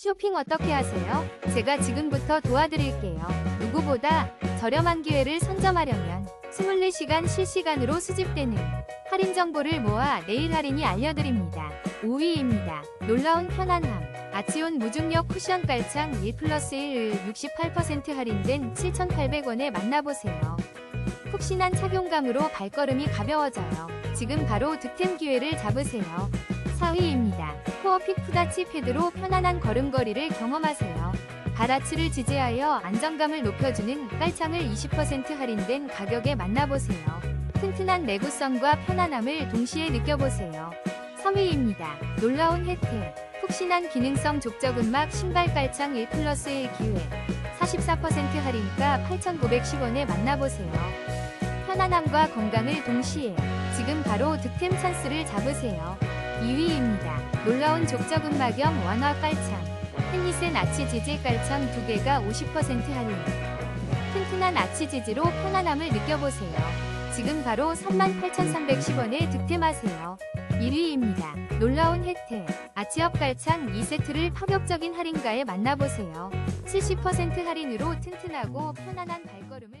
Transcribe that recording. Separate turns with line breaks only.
쇼핑 어떻게 하세요? 제가 지금부터 도와드릴게요. 누구보다 저렴한 기회를 선점하려면 24시간 실시간으로 수집되는 할인 정보를 모아 내일 할인이 알려드립니다. 5위입니다. 놀라운 편안함. 아치온 무중력 쿠션 깔창 1 플러스 1을 68% 할인된 7,800원에 만나보세요. 푹신한 착용감으로 발걸음이 가벼워져요. 지금 바로 득템 기회를 잡으세요. 4위입니다. 푸다치 패드로 편안한 걸음걸이를 경험하세요. 바다치를 지지하여 안정감을 높여주는 깔창을 20% 할인된 가격에 만나보세요. 튼튼한 내구성과 편안함을 동시에 느껴보세요. 3위입니다. 놀라운 혜택. 푹신한 기능성 족적 음막 신발 깔창 1 플러스 1 기회. 44% 할인가 8,910원에 만나보세요. 편안함과 건강을 동시에 지금 바로 득템 찬스를 잡으세요. 2위입니다. 놀라운 족적 음막염 완화 깔창. 헨리센 아치지지 깔창 2개가 50% 할인. 튼튼한 아치 지지로 편안함을 느껴보세요. 지금 바로 38,310원에 득템하세요. 1위입니다. 놀라운 혜택. 아치업 깔창 2세트를 파격적인 할인가에 만나보세요. 70% 할인으로 튼튼하고 편안한 발걸음을